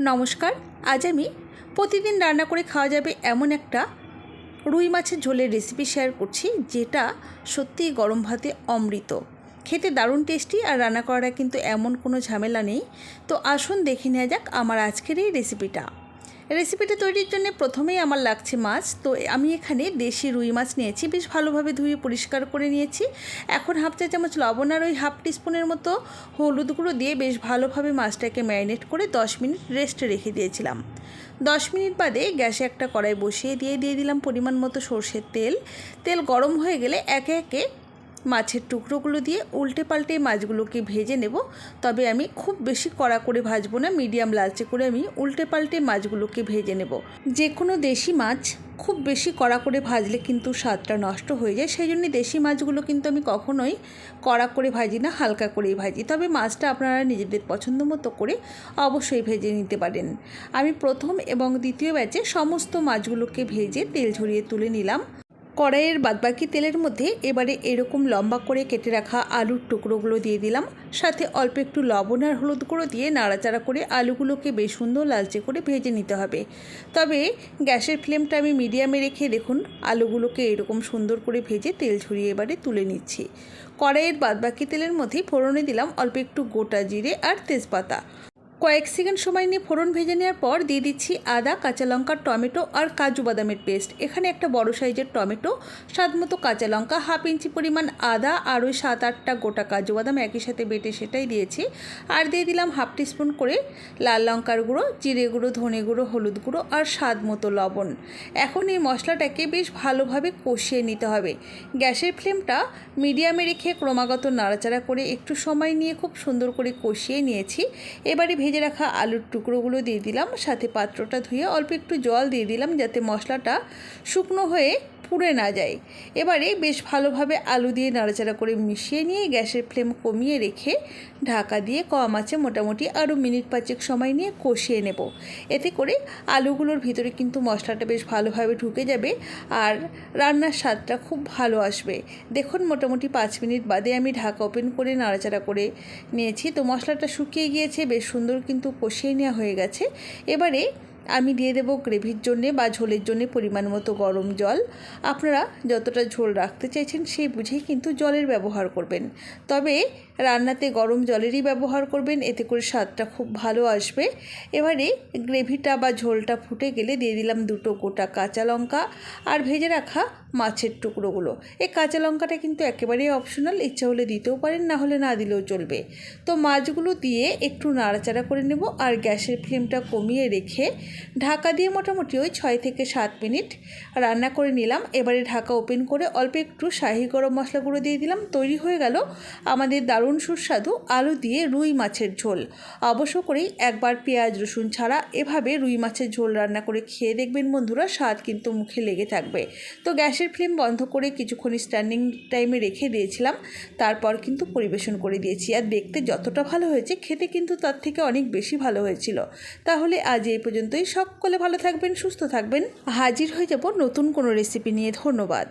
নমস্কার, আজ আমি প্রতিদিন রান্না করে খাওয়া যাবে এমন একটা রুই মাছের ঝোলের রেসিপি শেয়ার করছি, যেটা সত্যিই গরম ভাতে অমৃত। খেতে দারুণ টেস্টি আর রান্না করাটা কিন্তু এমন কোনো ঝামেলা নেই। তো আসুন দেখে নেওয়া যাক আমার আজকের এই রেসিপিটা রেসিপিটা তৈরির জন্য প্রথমেই আমার লাগছে মাছ। তো আমি এখানে দেশি রুই মাছ নিয়েছি, বেশ ভালোভাবে ধুয়ে পরিষ্কার করে নিয়েছি। এখন হাফ চা চামচ লবণ আর ওই হাফ টিস্পুনের মতো হলুদ গুঁড়ো দিয়ে বেশ ভালোভাবে মাছটাকে ম্যারিনেট করে দশ মিনিট রেস্টে রেখে দিয়েছিলাম। দশ মিনিট বাদে গ্যাসে একটা কড়াই বসিয়ে দিয়ে দিয়ে দিলাম পরিমাণ মতো সর্ষের তেল। তেল গরম হয়ে গেলে একে একে মাছের টুকরোগুলো দিয়ে উল্টে পাল্টে মাছগুলোকে ভেজে নেব। তবে আমি খুব বেশি কড়া করে ভাজবো না, মিডিয়াম লালচে করে আমি উল্টে পাল্টে মাছগুলোকে ভেজে নেব। যে কোনো দেশি মাছ খুব বেশি কড়া করে ভাজলে কিন্তু স্বাদটা নষ্ট হয়ে যায়। সেই জন্য দেশি মাছগুলো কিন্তু আমি কখনোই কড়া করে ভাজি না, হালকা করেই ভাজি। তবে মাছটা আপনারা নিজেদের পছন্দ মতো করে অবশ্যই ভেজে নিতে পারেন। আমি প্রথম এবং দ্বিতীয় ব্যাচে সমস্ত মাছগুলোকে ভেজে তেল ঝরিয়ে তুলে নিলাম। কড়াইয়ের বাদবাকি তেলের মধ্যে এবারে এরকম লম্বা করে কেটে রাখা আলুর টুকরোগুলো দিয়ে দিলাম। সাথে অল্প একটু লবণ আর হলুদ গুঁড়ো দিয়ে নাড়াচাড়া করে আলুগুলোকে বেশ সুন্দর লালচে করে ভেজে নিতে হবে। তবে গ্যাসের ফ্লেমটা আমি মিডিয়ামে রেখে দেখুন, আলুগুলোকে এরকম সুন্দর করে ভেজে তেল ঝরিয়ে এবারে তুলে নিচ্ছি। কড়াইয়ের বাদবাকি তেলের মধ্যে ফোড়নে দিলাম অল্প একটু গোটা জিরে আর তেজপাতা। কয়েক সেকেন্ড সময় নিয়ে ফোড়ন ভেজে নেওয়ার পর দিয়ে দিচ্ছি আদা, কাঁচা লঙ্কা, টমেটো আর কাজু বাদামের পেস্ট। এখানে একটা বড় সাইজের টমেটো, স্বাদ মতো কাঁচা লঙ্কা, হাফ ইঞ্চি পরিমাণ আদা আর ওই সাত আটটা গোটা কাজু বাদাম একই সাথে বেটে সেটাই দিয়েছি। আর দিয়ে দিলাম হাফ টিস্পুন করে লাল লঙ্কার গুঁড়ো, জিরে গুঁড়ো, ধনে গুঁড়ো, হলুদ গুঁড়ো আর স্বাদ মতো লবণ। এখন এই মশলাটাকে বেশ ভালোভাবে কষিয়ে নিতে হবে। গ্যাসের ফ্লেমটা মিডিয়ামে রেখে ক্রমাগত নাড়াচাড়া করে একটু সময় নিয়ে খুব সুন্দর করে কষিয়ে নিয়েছি। এবারে ভেজে রাখা আলুর টুকরোগুলো দিয়ে দিলাম, সাথে পাত্রটা ধুয়ে অল্প একটু জল দিয়ে দিলাম যাতে মশলাটা শুকনো হয়ে পুড়ে না যায়। এবারে বেশ ভালোভাবে আলু দিয়ে নাড়াচাড়া করে মিশিয়ে নিয়ে গ্যাসের ফ্লেম কমিয়ে রেখে ঢাকা দিয়ে কম আছে মোটামুটি আরও মিনিট পাঁচেক সময় নিয়ে কষিয়ে নেব। এতে করে আলুগুলোর ভিতরে কিন্তু মশলাটা বেশ ভালোভাবে ঢুকে যাবে আর রান্নার স্বাদটা খুব ভালো আসবে। দেখুন, মোটামুটি পাঁচ মিনিট বাদে আমি ঢাকা ওপেন করে নাড়াচাড়া করে নিয়েছি। তো মশলাটা শুকিয়ে গিয়েছে, বেশ সুন্দর কিন্তু কষিয়ে নেওয়া হয়ে গেছে। এবারে আমি দিয়ে দেবো গ্রেভির জন্যে বা ঝোলের জন্যে পরিমাণ মতো গরম জল। আপনারা যতটা ঝোল রাখতে চাইছেন সেই বুঝেই কিন্তু জলের ব্যবহার করবেন। তবে রান্নাতে গরম জলেরই ব্যবহার করবেন, এতে করে স্বাদটা খুব ভালো আসবে। এবারে গ্রেভিটা বা ঝোলটা ফুটে গেলে দিয়ে দিলাম দুটো গোটা কাঁচা লঙ্কা আর ভেজে রাখা মাছের টুকরোগুলো। এই কাঁচা লঙ্কাটা কিন্তু একেবারেই অপশনাল ইচ্ছা হলে দিতেও পারেন, না হলে না দিলেও চলবে। তো মাছগুলো দিয়ে একটু নাড়াচাড়া করে নেব আর গ্যাসের ফ্লেমটা কমিয়ে রেখে ঢাকা দিয়ে মোটামুটি ওই ছয় থেকে সাত মিনিট রান্না করে নিলাম। এবারে ঢাকা ওপেন করে অল্প একটু শাহি গরম মশলা গুঁড়ো দিয়ে দিলাম। তৈরি হয়ে গেল আমাদের দারুণ সুস্বাদু আলু দিয়ে রুই মাছের ঝোল। অবশ্য করেই একবার পেঁয়াজ, রসুন ছাড়া এভাবে রুই মাছের ঝোল রান্না করে খেয়ে দেখবেন বন্ধুরা, স্বাদ কিন্তু মুখে লেগে থাকবে। তো গ্যাসের ফ্লেম বন্ধ করে কিছুক্ষণ স্ট্যান্ডিং টাইমে রেখে দিয়েছিলাম, তারপর কিন্তু পরিবেশন করে দিয়েছি। আর দেখতে যতটা ভালো হয়েছে, খেতে কিন্তু তার থেকে অনেক বেশি ভালো হয়েছিল। তাহলে আজ এই পর্যন্তই। সকলে ভালো থাকবেন, সুস্থ থাকবেন। হাজির হয়ে যাব নতুন কোনো রেসিপি নিয়ে। ধন্যবাদ।